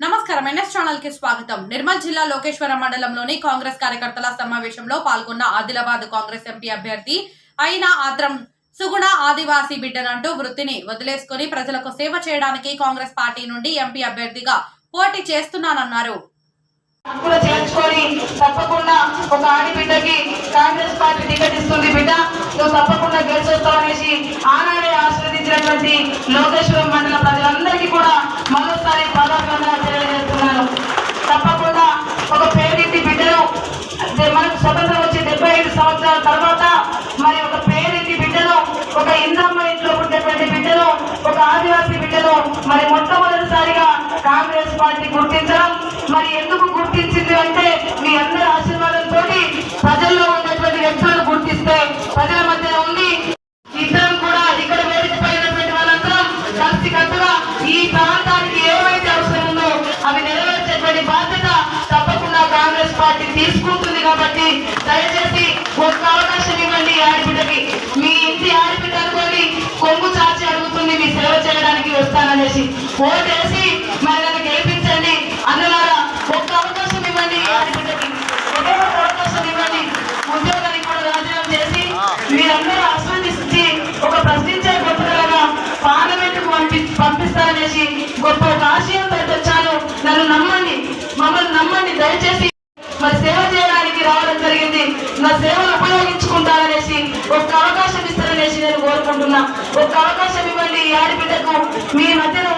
నమస్కారం. ఎన్ఎస్ ఛానల్కి స్వాగతం. నిర్మల్ జిల్లా లోకేశ్వరం మండలంలోని కాంగ్రెస్ కార్యకర్తల సమావేశంలో పాల్గొన్న ఆదిలాబాద్ కాంగ్రెస్ ఎంపీ అభ్యర్థి అయిన ఆత్రం సుగుణ ఆదివాసీ బిడ్డనంటూ వృత్తిని వదిలేసుకుని ప్రజలకు సేవ చేయడానికి కాంగ్రెస్ పార్టీ నుండి ఎంపీ అభ్యర్థిగా పోటీ చేస్తున్నానన్నారు. హక్కులు చేర్చుకొని తప్పకుండా ఒక ఆడబిడ్డకి కాంగ్రెస్ పార్టీ టికెట్ ఇస్తుంది బిడ్డ. నువ్వు తప్పకుండా గెలిచొస్తావు అనేసి ఆదివాసీ బిడ్డలో మరి మొట్టమొదటిసారిగా కాంగ్రెస్ పార్టీ గుర్తించడం. మరి ఎందుకు గుర్తించింది అంటే మీ అందరి ఆశీర్వాదంతో ప్రజల్లో ఉన్నటువంటి వ్యక్తులను గుర్తిస్తే ప్రజల మధ్య ఉండి ఇద్దరం కూడా ఇక్కడ వేదిక పైనటువంటి వాళ్ళందరం కలిసి కట్టుగా ఈ ప్రాంతానికి ఏవైతే అవసరం ఉందో అవి నెరవేర్చేటువంటి బాధ్యత తప్పకుండా కాంగ్రెస్ పార్టీ తీసుకుంటుంది కాబట్టి దయచేసి ఒక్క అవకాశం ఇవ్వండి. మీ సేవ చేయడానికి వస్తాననేసి ఓటేసి మరి నన్ను గెలిపించండి. అన్నలారా ఒక్క అవకాశం ఇవ్వండి. ఒకే ఒక అవకాశం ఇవ్వండి. ఉద్యోగానికి కూడా రాజీనామా చేసి మీరందరూ ఆస్వాదించి ఒక ప్రశ్నించే గొప్పలాగా పార్లమెంట్కు పంపి పంపిస్తారనేసి గొప్ప ఒక ఆశయంతో వచ్చాను నన్ను నమ్మండి. మమ్మల్ని నమ్మండి. దయచేసి మరి సేవ చేయడానికి రావడం జరిగింది. నా సేవలు ఉపయోగించుకుంటారనేసి ఒక్క అవకాశం ఇస్తారనేసి నేను కోరుకుంటున్నా. ఒక్క అవకాశం ఇవ్వండి ఆడబిడ్డకు మీ మధ్యన